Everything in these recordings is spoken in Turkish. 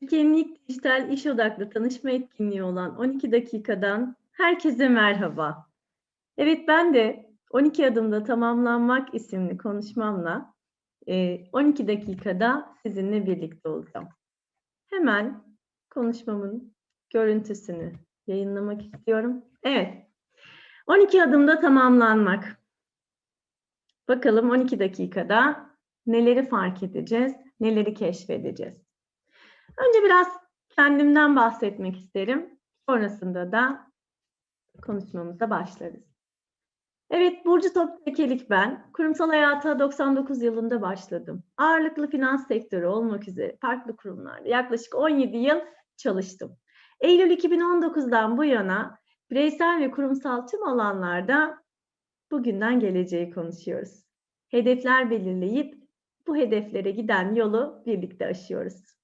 Türkiye'nin ilk dijital iş odaklı tanışma etkinliği olan 12 dakikadan herkese merhaba. Evet ben de 12 adımda tamamlanmak isimli konuşmamla e, 12 dakikada sizinle birlikte olacağım. Hemen konuşmamın görüntüsünü yayınlamak istiyorum. Evet. 12 adımda tamamlanmak. Bakalım 12 dakikada neleri fark edeceğiz, neleri keşfedeceğiz. Önce biraz kendimden bahsetmek isterim. Sonrasında da konuşmamıza başlarız. Evet, Burcu Toptekelik ben. Kurumsal hayata 99 yılında başladım. Ağırlıklı finans sektörü olmak üzere farklı kurumlarda yaklaşık 17 yıl çalıştım. Eylül 2019'dan bu yana bireysel ve kurumsal tüm alanlarda bugünden geleceği konuşuyoruz. Hedefler belirleyip bu hedeflere giden yolu birlikte aşıyoruz.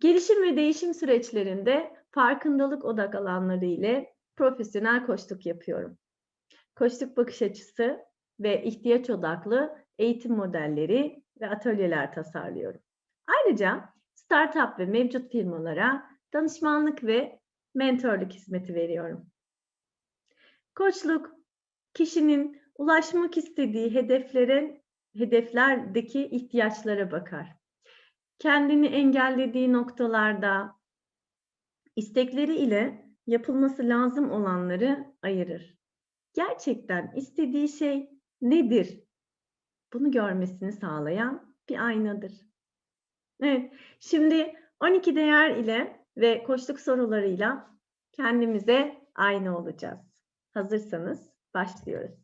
Gelişim ve değişim süreçlerinde farkındalık odak alanları ile profesyonel koçluk yapıyorum. Koçluk bakış açısı ve ihtiyaç odaklı eğitim modelleri ve atölyeler tasarlıyorum. Ayrıca startup ve mevcut firmalara danışmanlık ve mentorluk hizmeti veriyorum. Koçluk, kişinin ulaşmak istediği hedeflerin hedeflerdeki ihtiyaçlara bakar. Kendini engellediği noktalarda istekleri ile yapılması lazım olanları ayırır. Gerçekten istediği şey nedir? Bunu görmesini sağlayan bir aynadır. Evet, şimdi 12 değer ile ve koçluk sorularıyla kendimize aynı olacağız. Hazırsanız başlıyoruz.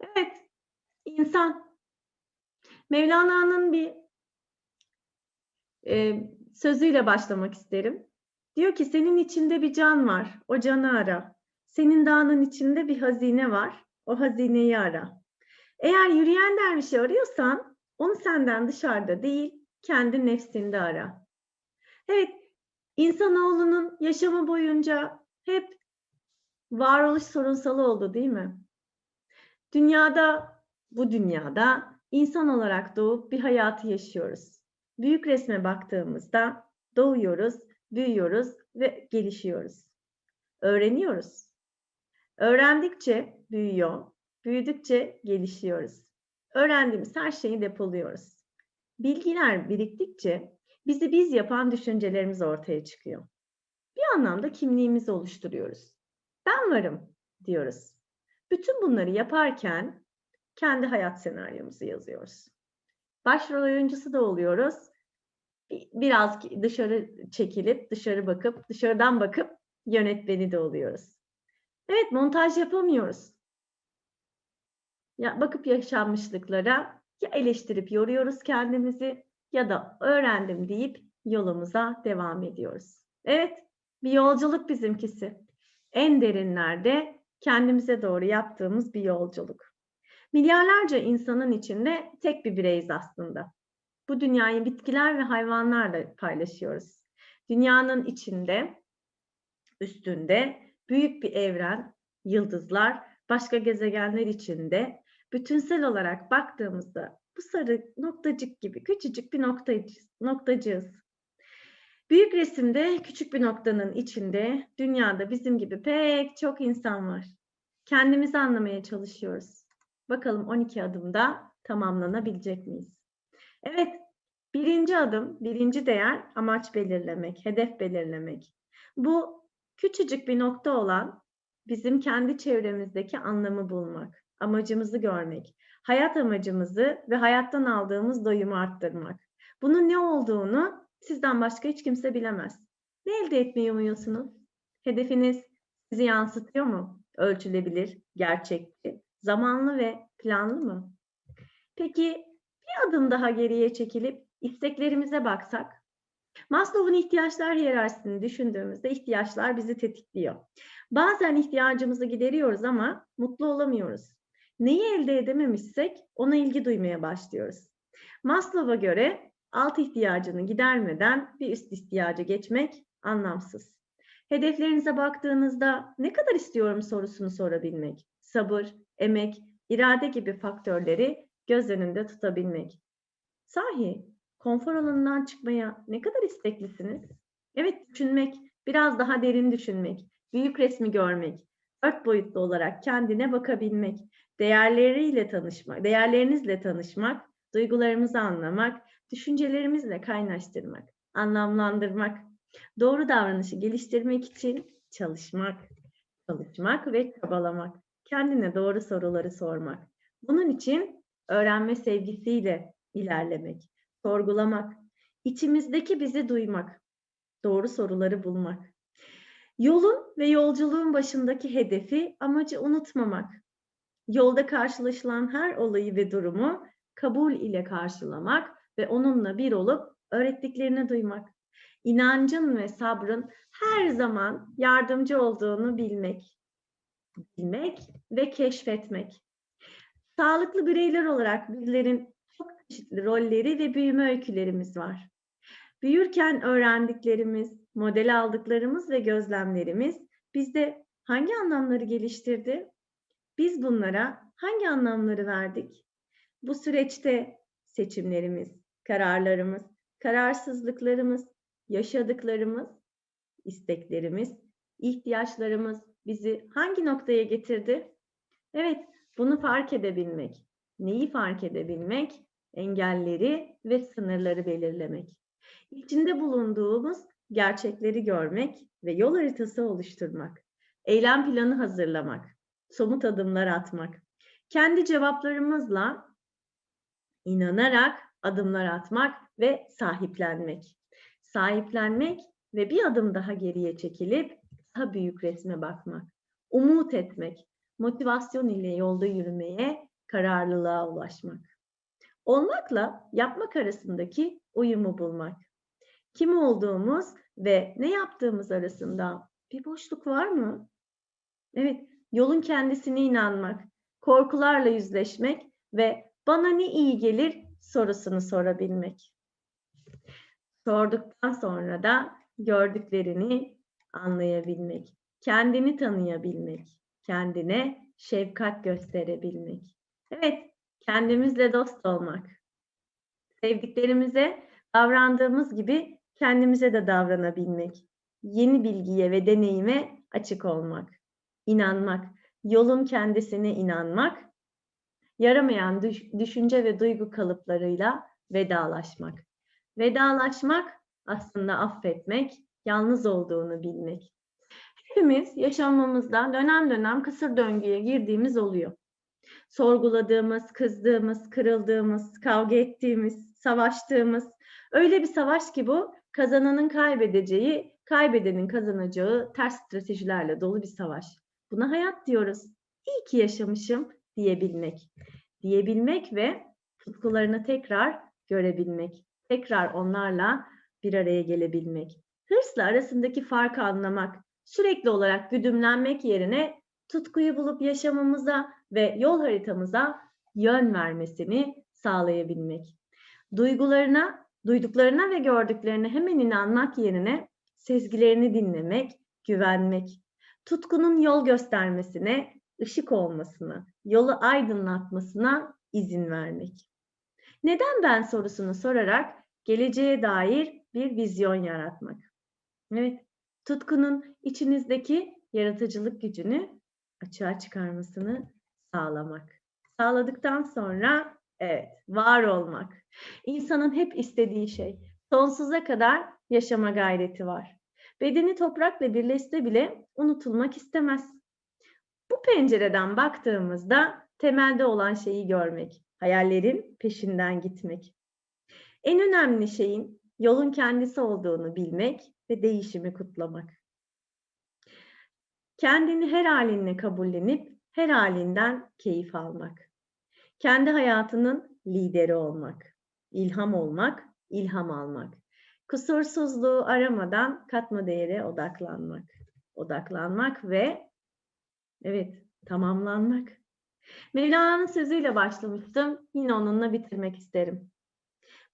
Evet, insan. Mevlana'nın bir e, sözüyle başlamak isterim. Diyor ki senin içinde bir can var, o canı ara. Senin dağının içinde bir hazine var, o hazineyi ara. Eğer yürüyen dervişi arıyorsan, onu senden dışarıda değil, kendi nefsinde ara. Evet, insanoğlunun yaşamı boyunca hep varoluş sorunsalı oldu değil mi? Dünyada, bu dünyada insan olarak doğup bir hayatı yaşıyoruz. Büyük resme baktığımızda doğuyoruz, büyüyoruz ve gelişiyoruz. Öğreniyoruz. Öğrendikçe büyüyor, büyüdükçe gelişiyoruz. Öğrendiğimiz her şeyi depoluyoruz. Bilgiler biriktikçe bizi biz yapan düşüncelerimiz ortaya çıkıyor. Bir anlamda kimliğimizi oluşturuyoruz. Ben varım diyoruz. Bütün bunları yaparken kendi hayat senaryomuzu yazıyoruz. Başrol oyuncusu da oluyoruz. Biraz dışarı çekilip, dışarı bakıp, dışarıdan bakıp yönetmeni de oluyoruz. Evet, montaj yapamıyoruz. Ya bakıp yaşanmışlıklara ya eleştirip yoruyoruz kendimizi ya da öğrendim deyip yolumuza devam ediyoruz. Evet, bir yolculuk bizimkisi. En derinlerde kendimize doğru yaptığımız bir yolculuk. Milyarlarca insanın içinde tek bir bireyiz aslında. Bu dünyayı bitkiler ve hayvanlarla paylaşıyoruz. Dünyanın içinde, üstünde büyük bir evren, yıldızlar, başka gezegenler içinde bütünsel olarak baktığımızda bu sarı noktacık gibi küçücük bir noktacız. noktacığız. Büyük resimde küçük bir noktanın içinde dünyada bizim gibi pek çok insan var. Kendimizi anlamaya çalışıyoruz. Bakalım 12 adımda tamamlanabilecek miyiz? Evet, birinci adım, birinci değer amaç belirlemek, hedef belirlemek. Bu küçücük bir nokta olan bizim kendi çevremizdeki anlamı bulmak, amacımızı görmek, hayat amacımızı ve hayattan aldığımız doyumu arttırmak. Bunun ne olduğunu sizden başka hiç kimse bilemez. Ne elde etmeyi umuyorsunuz? Hedefiniz sizi yansıtıyor mu? Ölçülebilir, gerçekçi, zamanlı ve planlı mı? Peki bir adım daha geriye çekilip isteklerimize baksak? Maslow'un ihtiyaçlar hiyerarşisini düşündüğümüzde ihtiyaçlar bizi tetikliyor. Bazen ihtiyacımızı gideriyoruz ama mutlu olamıyoruz. Neyi elde edememişsek ona ilgi duymaya başlıyoruz. Maslow'a göre alt ihtiyacını gidermeden bir üst ihtiyaca geçmek anlamsız. Hedeflerinize baktığınızda ne kadar istiyorum sorusunu sorabilmek, sabır, emek, irade gibi faktörleri göz önünde tutabilmek. Sahi konfor alanından çıkmaya ne kadar isteklisiniz? Evet, düşünmek, biraz daha derin düşünmek, büyük resmi görmek, dört boyutlu olarak kendine bakabilmek, değerleriyle tanışmak, değerlerinizle tanışmak, duygularımızı anlamak, düşüncelerimizle kaynaştırmak, anlamlandırmak, doğru davranışı geliştirmek için çalışmak, çalışmak ve çabalamak, kendine doğru soruları sormak. Bunun için öğrenme sevgisiyle ilerlemek, sorgulamak, içimizdeki bizi duymak, doğru soruları bulmak. Yolun ve yolculuğun başındaki hedefi, amacı unutmamak. Yolda karşılaşılan her olayı ve durumu kabul ile karşılamak ve onunla bir olup öğrettiklerini duymak. İnancın ve sabrın her zaman yardımcı olduğunu bilmek. Bilmek ve keşfetmek. Sağlıklı bireyler olarak bizlerin çok çeşitli rolleri ve büyüme öykülerimiz var. Büyürken öğrendiklerimiz, model aldıklarımız ve gözlemlerimiz bizde hangi anlamları geliştirdi? Biz bunlara hangi anlamları verdik? Bu süreçte seçimlerimiz, kararlarımız, kararsızlıklarımız, yaşadıklarımız, isteklerimiz, ihtiyaçlarımız bizi hangi noktaya getirdi? Evet, bunu fark edebilmek. Neyi fark edebilmek? Engelleri ve sınırları belirlemek. İçinde bulunduğumuz gerçekleri görmek ve yol haritası oluşturmak. Eylem planı hazırlamak. Somut adımlar atmak. Kendi cevaplarımızla inanarak adımlar atmak ve sahiplenmek. Sahiplenmek ve bir adım daha geriye çekilip daha büyük resme bakmak. Umut etmek, motivasyon ile yolda yürümeye, kararlılığa ulaşmak. Olmakla yapmak arasındaki uyumu bulmak. Kim olduğumuz ve ne yaptığımız arasında bir boşluk var mı? Evet, yolun kendisine inanmak, korkularla yüzleşmek ve bana ne iyi gelir sorusunu sorabilmek. Sorduktan sonra da gördüklerini anlayabilmek, kendini tanıyabilmek, kendine şefkat gösterebilmek. Evet, kendimizle dost olmak. Sevdiklerimize davrandığımız gibi kendimize de davranabilmek. Yeni bilgiye ve deneyime açık olmak. İnanmak, yolun kendisine inanmak. Yaramayan düş düşünce ve duygu kalıplarıyla vedalaşmak. Vedalaşmak aslında affetmek, yalnız olduğunu bilmek. Hepimiz yaşamımızda dönem dönem kısır döngüye girdiğimiz oluyor. Sorguladığımız, kızdığımız, kırıldığımız, kavga ettiğimiz, savaştığımız. Öyle bir savaş ki bu kazananın kaybedeceği, kaybedenin kazanacağı ters stratejilerle dolu bir savaş. Buna hayat diyoruz. İyi ki yaşamışım diyebilmek. Diyebilmek ve tutkularını tekrar görebilmek. Tekrar onlarla bir araya gelebilmek. Hırsla arasındaki farkı anlamak, sürekli olarak güdümlenmek yerine tutkuyu bulup yaşamamıza ve yol haritamıza yön vermesini sağlayabilmek. Duygularına, duyduklarına ve gördüklerine hemen inanmak yerine sezgilerini dinlemek, güvenmek. Tutkunun yol göstermesine, ışık olmasına, yolu aydınlatmasına izin vermek. Neden ben sorusunu sorarak geleceğe dair bir vizyon yaratmak. Evet, tutkunun içinizdeki yaratıcılık gücünü açığa çıkarmasını sağlamak. Sağladıktan sonra evet, var olmak. İnsanın hep istediği şey. Sonsuza kadar yaşama gayreti var. Bedeni toprakla birleşse bile unutulmak istemez. Bu pencereden baktığımızda temelde olan şeyi görmek, hayallerin peşinden gitmek. En önemli şeyin yolun kendisi olduğunu bilmek ve değişimi kutlamak. Kendini her halinle kabullenip her halinden keyif almak. Kendi hayatının lideri olmak. ilham olmak, ilham almak. Kusursuzluğu aramadan katma değere odaklanmak. Odaklanmak ve evet tamamlanmak. Mevlana'nın sözüyle başlamıştım. Yine onunla bitirmek isterim.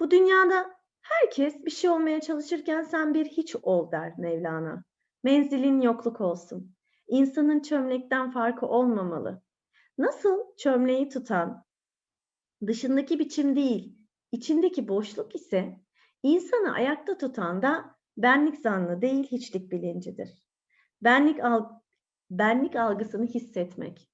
Bu dünyada herkes bir şey olmaya çalışırken sen bir hiç ol der Mevlana. Menzilin yokluk olsun. İnsanın çömlekten farkı olmamalı. Nasıl çömleği tutan dışındaki biçim değil, içindeki boşluk ise İnsanı ayakta tutan da benlik zannı değil hiçlik bilincidir. Benlik, al benlik algısını hissetmek.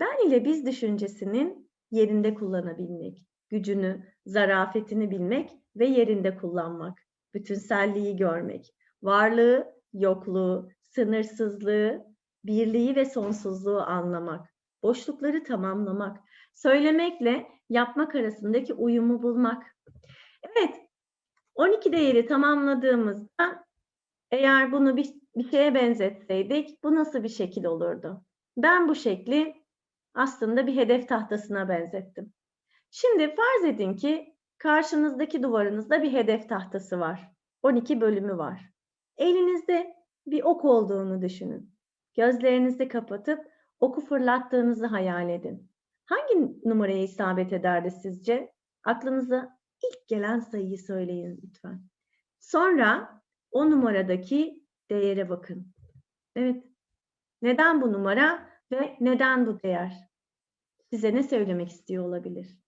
Ben ile biz düşüncesinin yerinde kullanabilmek, gücünü, zarafetini bilmek ve yerinde kullanmak, bütünselliği görmek, varlığı, yokluğu, sınırsızlığı, birliği ve sonsuzluğu anlamak, boşlukları tamamlamak, söylemekle yapmak arasındaki uyumu bulmak. Evet, 12 değeri tamamladığımızda eğer bunu bir, bir şeye benzetseydik bu nasıl bir şekil olurdu? Ben bu şekli aslında bir hedef tahtasına benzettim. Şimdi farz edin ki karşınızdaki duvarınızda bir hedef tahtası var. 12 bölümü var. Elinizde bir ok olduğunu düşünün. Gözlerinizi kapatıp oku fırlattığınızı hayal edin. Hangi numaraya isabet ederdi sizce? Aklınıza ilk gelen sayıyı söyleyin lütfen. Sonra o numaradaki değere bakın. Evet. Neden bu numara ve neden bu değer? Size ne söylemek istiyor olabilir?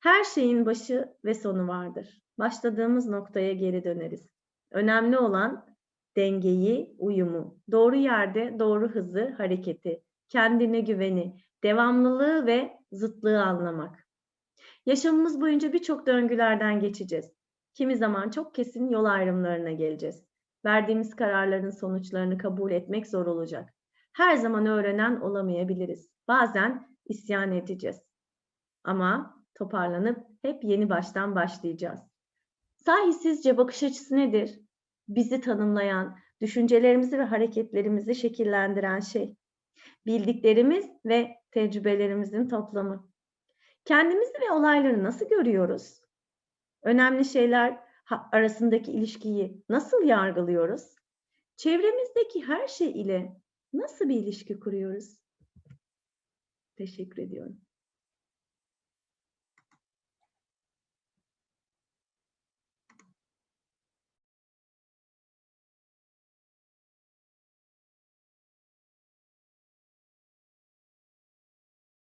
Her şeyin başı ve sonu vardır. Başladığımız noktaya geri döneriz. Önemli olan dengeyi, uyumu, doğru yerde doğru hızı, hareketi, kendine güveni, devamlılığı ve zıtlığı anlamak. Yaşamımız boyunca birçok döngülerden geçeceğiz. Kimi zaman çok kesin yol ayrımlarına geleceğiz. Verdiğimiz kararların sonuçlarını kabul etmek zor olacak. Her zaman öğrenen olamayabiliriz. Bazen isyan edeceğiz. Ama toparlanıp hep yeni baştan başlayacağız. Sahi sizce bakış açısı nedir? Bizi tanımlayan, düşüncelerimizi ve hareketlerimizi şekillendiren şey. Bildiklerimiz ve tecrübelerimizin toplamı. Kendimizi ve olayları nasıl görüyoruz? Önemli şeyler arasındaki ilişkiyi nasıl yargılıyoruz? Çevremizdeki her şey ile nasıl bir ilişki kuruyoruz? Teşekkür ediyorum.